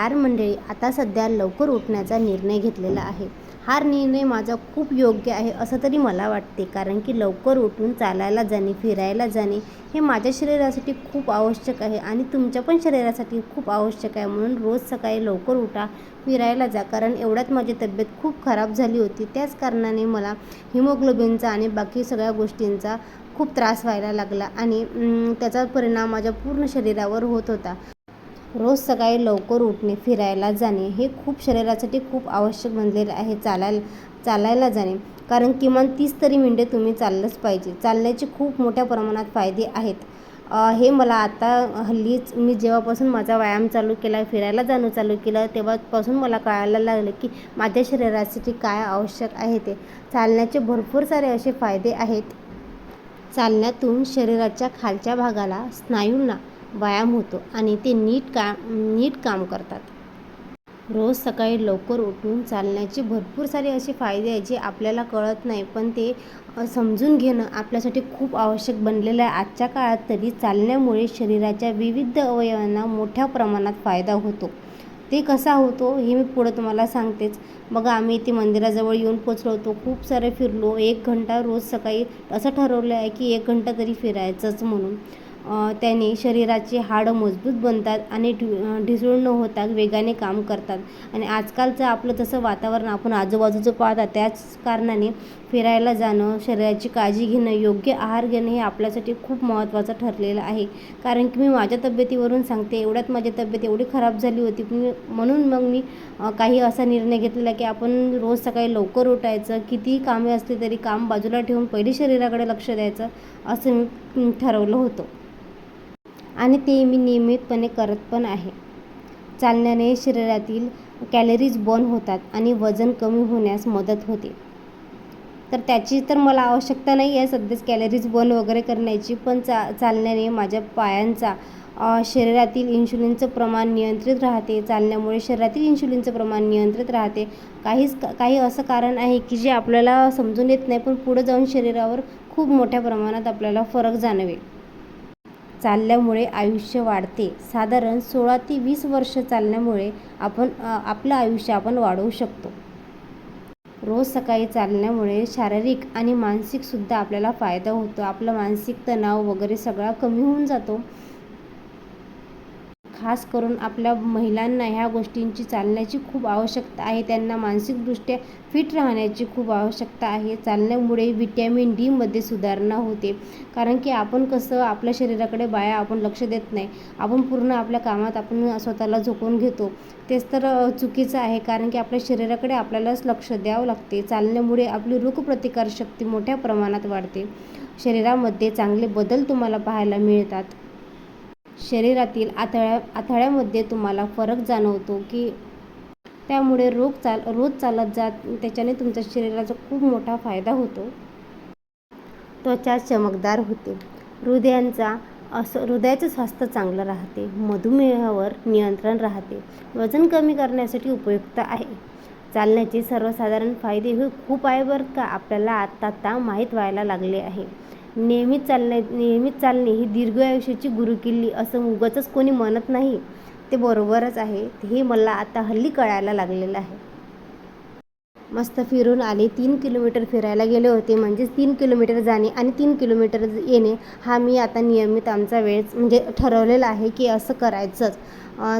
नमस्कार मंडळी आता सध्या लवकर उठण्याचा निर्णय घेतलेला आहे. हा निर्णय माझा खूप योग्य आहे असं तरी मला वाटते कारण की लवकर उठून चालायला जाणे फिरायला जाणे हे माझ्या शरीरासाठी खूप आवश्यक आहे आणि तुमच्या पण शरीरासाठी खूप आवश्यक आहे. म्हणून रोज सकाळी लवकर उठा फिरायला जा कारण एवढ्यात माझी तब्येत खूप खराब झाली होती. त्याच कारणाने मला हिमोग्लोबिनचा आणि बाकी सगळ्या गोष्टींचा खूप त्रास व्हायला लागला आणि त्याचा परिणाम माझ्या पूर्ण शरीरावर होत होता. रोज सकाळी लवकर उठणे फिरायला जाणे हे खूप शरीरासाठी खूप आवश्यक बनलेलं आहे चालायला चालायला जाणे. कारण किमान तीस तरी मिनटे तुम्ही चाललंच पाहिजे. चालण्याचे खूप मोठ्या प्रमाणात फायदे आहेत. हे मला आता हल्लीच मी जेव्हापासून माझा व्यायाम चालू केला फिरायला जाणं चालू केलं तेव्हापासून मला कळायला लागलं की माझ्या शरीरासाठी काय आवश्यक आहे ते. चालण्याचे भरपूर सारे असे फायदे आहेत. चालण्यातून शरीराच्या खालच्या भागाला स्नायूंना व्यायाम होतो आणि ते नीट काम नीट काम करतात. रोज सकाळी लवकर उठून चालण्याचे भरपूर सारे असे फायदे आहेत जे आपल्याला कळत नाही पण ते समजून घेणं आपल्यासाठी खूप आवश्यक बनलेलं आहे. आजच्या काळात तरी चालण्यामुळे शरीराच्या विविध अवयवांना मोठ्या प्रमाणात फायदा होतो. ते कसा होतो हे मी पुढं तुम्हाला सांगतेच. बघा आम्ही इथे मंदिराजवळ येऊन पोचलो होतो. खूप सारे फिरलो. एक घंटा रोज सकाळी असं ठरवलं आहे की एक घंटा तरी फिरायचंच म्हणून. त्याने शरीराची हाडं मजबूत बनतात आणि ढि ढिसूळ न होता वेगाने काम करतात. आणि आजकालचं आपलं तसं वातावरण आपण आजूबाजूचं पाहतात त्याच कारणाने फिरायला जाणं शरीराची काळजी घेणं योग्य आहार घेणं हे आपल्यासाठी खूप महत्त्वाचं ठरलेलं आहे. कारण की मी माझ्या तब्येतीवरून सांगते एवढ्यात माझी तब्येत एवढी खराब झाली होती म्हणून मग मी काही असा निर्णय घेतलेला की आपण रोज सकाळी लवकर उठायचं कितीही कामे असली तरी काम बाजूला ठेवून पहिली शरीराकडे लक्ष द्यायचं असं मी ठरवलं होतं. आणि ते मी नियमितपणे करत पण आहे. चालण्याने शरीरातील कॅलरीज बर्न होतात आणि वजन कमी होण्यास मदत होते. तर त्याची तर मला आवश्यकता नाही आहे सध्याच कॅलरीज बर्न वगैरे करण्याची पण चा चालण्याने माझ्या पायांचा शरीरातील इन्शुलिनचं प्रमाण नियंत्रित राहते. चालण्यामुळे शरीरातील इन्शुलिनचं प्रमाण नियंत्रित राहते. काहीच काही असं कारण आहे की जे आपल्याला समजून येत नाही पण पुढं जाऊन शरीरावर खूप मोठ्या प्रमाणात आपल्याला फरक जाणवेल. चालल्यामुळे आयुष्य वाढते. साधारण सोळा ते वीस वर्ष चालण्यामुळे आपण आपलं आयुष्य आपण वाढवू शकतो. रोज सकाळी चालण्यामुळे शारीरिक आणि मानसिकसुद्धा आपल्याला फायदा होतो. आपला मानसिक तणाव वगैरे सगळा कमी होऊन जातो. खास करून आपल्या महिलांना ह्या गोष्टींची चालण्याची खूप आवश्यकता आहे. त्यांना मानसिकदृष्ट्या फिट राहण्याची खूप आवश्यकता आहे. चालण्यामुळे विटॅमिन डीमध्ये सुधारणा होते. कारण की आपण कसं आपल्या शरीराकडे बाया आपण लक्ष देत नाही. आपण पूर्ण आपल्या कामात आपण स्वतःला झोकून घेतो. तेच तर चुकीचं आहे. कारण की आपल्या शरीराकडे आपल्यालाच लक्ष द्यावं लागते. चालण्यामुळे आपली रोगप्रतिकारशक्ती मोठ्या प्रमाणात वाढते. शरीरामध्ये चांगले बदल तुम्हाला पाहायला मिळतात. शरीरातील आतळ्या आतळ्यामध्ये तुम्हाला फरक जाणवतो की त्यामुळे रोग चाल रोज चालत जात त्याच्याने तुमच्या शरीराचा खूप मोठा फायदा होतो. त्वचा चमकदार होते. हृदयांचा असं हृदयाचं स्वास्थ्य चांगलं राहते. मधुमेहावर नियंत्रण राहते. वजन कमी करण्यासाठी उपयुक्त आहे. चालण्याचे सर्वसाधारण फायदे हे खूप आहे बरं का? आपल्याला आत्ता आत्ता माहीत व्हायला लागले आहे. नेहमीच चालणे नियमित चालणे ही दीर्घ आयुष्याची गुरुकिल्ली असं उगाचच कोणी म्हणत नाही. ते बरोबरच आहे. हे मला आता हल्ली कळायला लागलेलं आहे. मस्त फिरून आले. तीन किलोमीटर फिरायला गेले होते. म्हणजेच तीन किलोमीटर जाणे आणि तीन किलोमीटर येणे हा मी आता नियमित आमचा वेळ म्हणजे ठरवलेला आहे की असं करायचंच.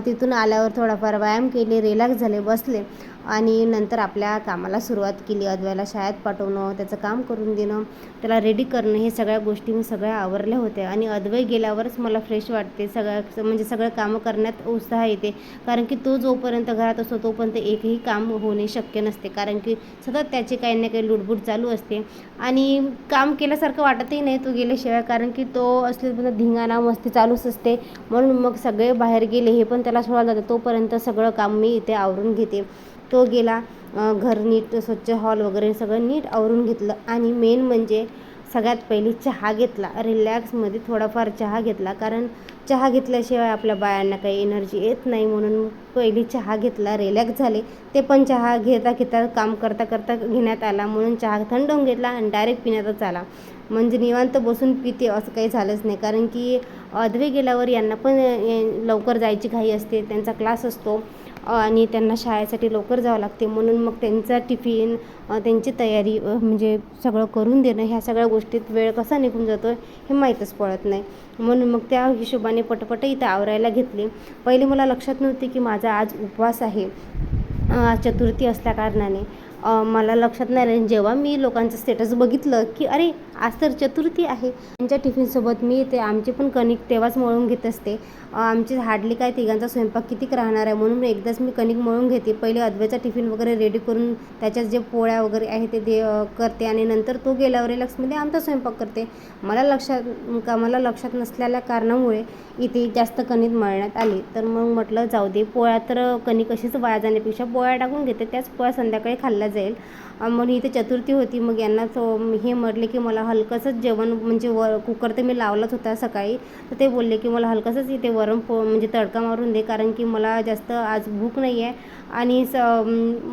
तिथून आल्यावर थोडाफार व्यायाम केले रिलॅक्स झाले बसले. आणि नंतर आपल्या कामाला सुरुवात केली अद्वैला शाळेत पाठवणं त्याचं काम करून देणं त्याला रेडी करणं हे सगळ्या गोष्टी मी सगळ्या आवरल्या होत्या. आणि अद्वै गेल्यावरच मला फ्रेश वाटते. सगळ्या म्हणजे सगळं कामं करण्यात उत्साह येते. कारण की तो जोपर्यंत घरात असतो तोपर्यंत एकही काम होणे शक्य नसते. कारण की सतत त्याची काही ना काही लुडबुड चालू असते. आणि काम केल्यासारखं वाटतही नाही तो गेल्याशिवाय. कारण की तो असल्यापर्यंत धिंगाणा मस्ती चालूच असते. म्हणून मग सगळे बाहेर गेले हे पण त्याला सोडायला जातं तोपर्यंत सगळं काम मी इथे आवरून घेते. तो गेला घर नीट स्वच्छ हॉल वगैरे सगळं नीट आवरून घेतलं. आणि मेन म्हणजे सगळ्यात पहिली चहा घेतला. रिलॅक्समध्ये थोडाफार चहा घेतला. कारण चहा घेतल्याशिवाय आपल्या बायांना काही एनर्जी येत नाही म्हणून पहिली चहा घेतला. रिलॅक्स झाले. ते पण चहा घेता घेता काम करता करता घेण्यात आला. म्हणून चहा थंड होऊन घेतला आणि डायरेक्ट पिण्यातच आला. म्हणजे निवांत बसून पिते असं काही झालंच नाही. कारण की अदवे गेल्यावर यांना पण लवकर जायची घाई असते. त्यांचा क्लास असतो. आणि त्यांना शाळेसाठी लवकर जावं लागते. म्हणून मग त्यांचा टिफिन त्यांची तयारी म्हणजे सगळं करून देणं ह्या सगळ्या गोष्टीत वेळ कसा निघून जातो हे माहीतच पडत नाही. म्हणून मग त्या हिशोबाने पटपट इथं आवरायला घेतली. पहिले मला लक्षात नव्हते की माझा आज उपवास आहे. चतुर्थी असल्या कारणाने. मला लक्षात नाही आलं जेव्हा मी लोकांचं स्टेटस बघितलं की अरे आज तर चतुर्थी आहे. त्यांच्या टिफिनसोबत मी ते आमची पण कणिक तेव्हाच मळून घेत असते. आमची हार्डली काय तिघांचा स्वयंपाक कितीक राहणार आहे? म्हणून एकदाच मी कणिक मळून घेते. पहिले अद्वेचा टिफिन वगैरे रेडी करून त्याच्यात जे पोळ्या वगैरे आहे ते दे करते आणि नंतर तो गेल्यावर लक्ष्मीमध्ये आमचा स्वयंपाक करते. मला लक्षात का मला लक्षात नसलेल्या कारणामुळे इथे जास्त कणिक मळण्यात आली. तर मग म्हटलं जाऊ दे पोळ्या तर कणिक अशीच वाया जाण्यापेक्षा पोळ्या टाकून घेते. त्याच पोळ्या संध्याकाळी खाल्ल्या जाईल. मग म्हणून इथे चतुर्थी होती. मग यांना तो हे म्हटले की मला हलकंसंच जेवण म्हणजे व कुकर तर मी लावलाच होता सकाळी. तर ते बोलले की मला हलकंसंच इथे वरण पो म्हणजे तडका मारून दे. कारण की मला जास्त आज भूक नाही आहे आणि स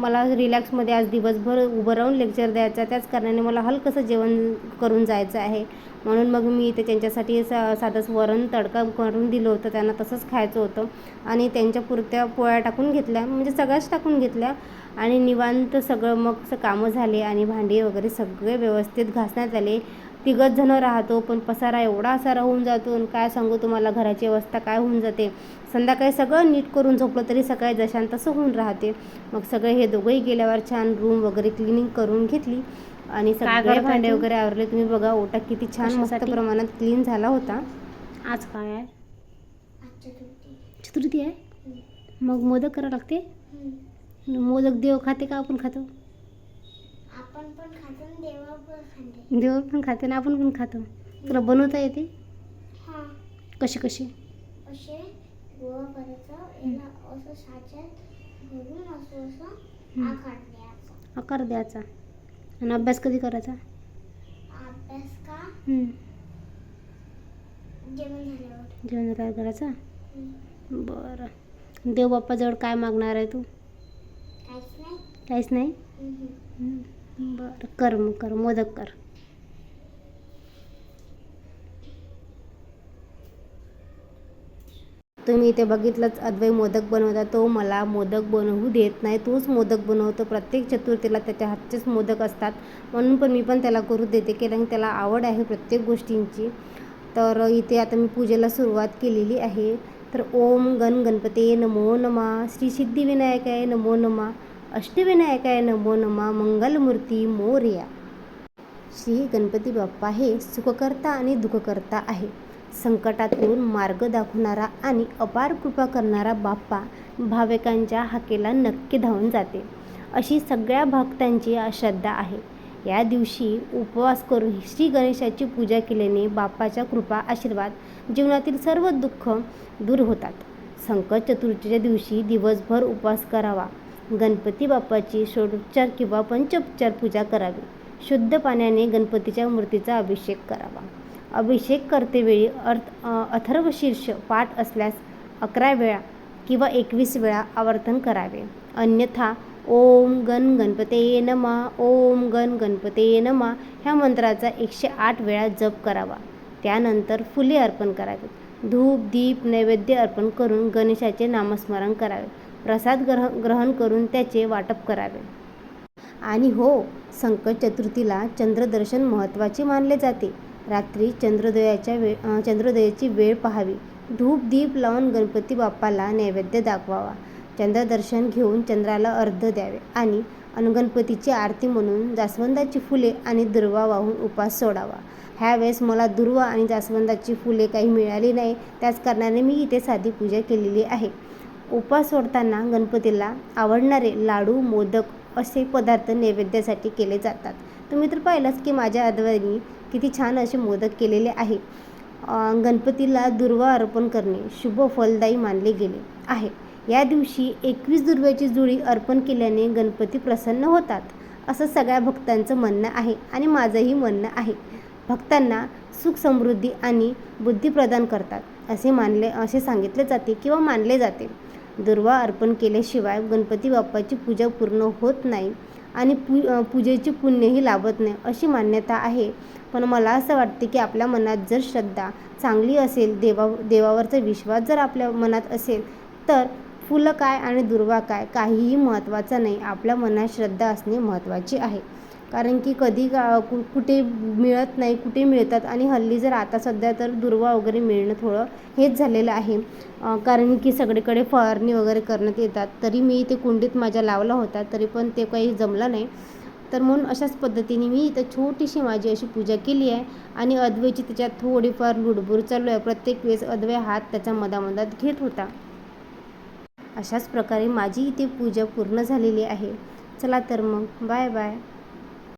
मला रिलॅक्समध्ये आज दिवसभर उभं राहून लेक्चर द्यायचं त्याच कारणाने मला हलकंसं जेवण करून जायचं आहे. म्हणून मग मी इथे त्यांच्यासाठी सा साधंच वरण तडका करून दिलं होतं. त्यांना तसंच खायचं होतं. आणि त्यांच्या पुरत्या पोळ्या टाकून घेतल्या. म्हणजे सगळ्याच टाकून घेतल्या. आणि निवांत सगळं मग स कामं झाले आणि भांडी वगैरे सगळे व्यवस्थित घासण्यात आले. तिघच जणं राहतो पण पसारा एवढा असा राहून जातो आणि काय सांगू तुम्हाला घराची अवस्था काय होऊन जाते. संध्याकाळी सगळं नीट करून झोपलं तरी सकाळी जशान तसं होऊन राहते. मग सगळे हे दोघंही गेल्यावर छान रूम वगैरे क्लिनिंग करून घेतली आणि सगळे भांडे? वगैरे आवरले. तुम्ही बघा ओटा किती छान मस्त? प्रमाणात क्लीन झाला होता. आज काय आहे? चतुर्थी आहे? मग मोदक करावं लागते? मोदक देव खाते का आपण खातो? आपण पण खातो आणि देवा पण खाते. देव पण खाते ना आपण पण खातो. तुला बनवता येते? हा. कशी कशी? असे गोळा करायचा याला असं साच्यात भरून असं असं. आकार द्यायचा. आकार द्यायचा. आणि अभ्यास कधी करायचा? अभ्यास का? हम्म. जेवण झाल्यावर. जेवण करायचा? हम्म. बरं. देव बाप्पाजवळ काय मागणार आहे तू? काहीच नाही? बरं कर मग कर मोदक कर. तुम्ही इथे बघितलंच अद्वै मोदक बनवता तो मला मोदक बनवू देत नाही. तोच मोदक बनवतो. प्रत्येक चतुर्थीला त्याच्या हातचेच मोदक असतात. म्हणून पण मी पण त्याला करू देते कारण त्याला आवड आहे प्रत्येक गोष्टींची. तर इथे आता मी पूजेला सुरुवात केलेली आहे. तर ओम गण गणपते नमो नमा श्री सिद्धिविनायकाय नमो नमा अष्टविनायकाय नमो नमा मंगलमूर्ती मोर्या। श्री गणपती बाप्पा हे सुखकर्ता आणि दुःखकर्ता आहे. संकटातून मार्ग दाखवणारा आणि अपार कृपा करणारा बाप्पा भाविकांच्या हाकेला नक्की धावून जाते. अशी सगळ्या भक्तांची श्रद्धा आहे. या दिवशी उपवास करून श्री गणेशाची पूजा केल्याने बाप्पाच्या कृपा आशीर्वाद जीवनातील सर्व दुःख दूर होतात. संकट चतुर्थीच्या दिवशी दिवसभर उपवास करावा. गणपती बाप्पाची षोडोपचार किंवा पंचोपचार पूजा करावी. शुद्ध पाण्याने गणपतीच्या मूर्तीचा अभिषेक करावा. अभिषेक करतेवेळी अर्थ अथर्वशीर्ष पाठ असल्यास अकरा वेळा किंवा एकवीस वेळा आवर्तन करावे. अन्यथा ओम गण गणपते नमा ओम गण गणपते नमा ह्या मंत्राचा एकशे आठ वेळा जप करावा. त्यानंतर फुले अर्पण करावे धूप दीप नैवेद्य अर्पण करून गणेशाचे नामस्मरण करावे. प्रसाद ग्रह ग्रहण करून त्याचे वाटप करावे. आणि हो संकट चतुर्थीला चंद्रदर्शन महत्त्वाचे मानले जाते. रात्री चंद्रोदयाच्या वेळ चंद्रोदयाची वेळ पाहावी. धूप दीप लावून गणपती बाप्पाला नैवेद्य दाखवावा. चंद्रदर्शन घेऊन चंद्राला अर्ध द्यावे आणि अनगणपतीची आरती म्हणून जास्वंदाची फुले आणि दुर्वा वाहून उपास सोडावा. ह्यावेळेस मला दुर्वा आणि जास्वंदाची फुले काही मिळाली नाही. त्याच कारणाने मी इथे साधी पूजा केलेली आहे. उपवास सोडताना गणपतीला आवडणारे लाडू मोदक असे पदार्थ नैवेद्यासाठी केले जातात. तुम्ही तर पाहिलंच की माझ्या आदवांनी किती छान असे मोदक केलेले आहे. गणपतीला दुर्वा अर्पण करणे शुभ फलदायी मानले गेले आहे. या दिवशी एकवीस दुर्व्याची जुळी अर्पण केल्याने गणपती प्रसन्न होतात असं सगळ्या भक्तांचं म्हणणं आहे आणि माझंही म्हणणं आहे. भक्तांना सुख समृद्धी आणि बुद्धी प्रदान करतात असे मानले असे सांगितले जाते किंवा मानले जाते. दुर्वा अर्पण केल्याशिवाय गणपती बाप्पाची पूजा पूर्ण होत नाही आणि पू पूजेची पुण्यही लाभत नाही अशी मान्यता आहे. पण मला असं वाटते की आपल्या मनात जर श्रद्धा चांगली असेल देवा देवावरचा विश्वास जर आपल्या मनात असेल तर फुलं काय आणि दुर्वा काय काहीही महत्त्वाचं नाही. आपल्या मनात श्रद्धा असणे महत्त्वाचे आहे. कारण की कधी का कु कुठे मिळत नाही कुठे मिळतात आणि हल्ली जर आता सध्या तर दुर्वा वगैरे मिळणं थोडं हेच झालेलं आहे. कारण की सगळीकडे फवारणी वगैरे करण्यात येतात. तरी मी ते कुंडीत माझ्या लावला होता तरी पण ते काही जमलं नाही. तर म्हणून अशाच पद्धतीने मी इथं छोटीशी माझी अशी पूजा केली आहे आणि अद्वेची त्याच्यात थोडीफार लुडबुड चालू आहे. प्रत्येक वेळेस अद्वै हात त्याच्या मधामधात घेत होता. अशाच प्रकारे माझी इथे पूजा पूर्ण झालेली आहे. चला तर मग. Bye bye.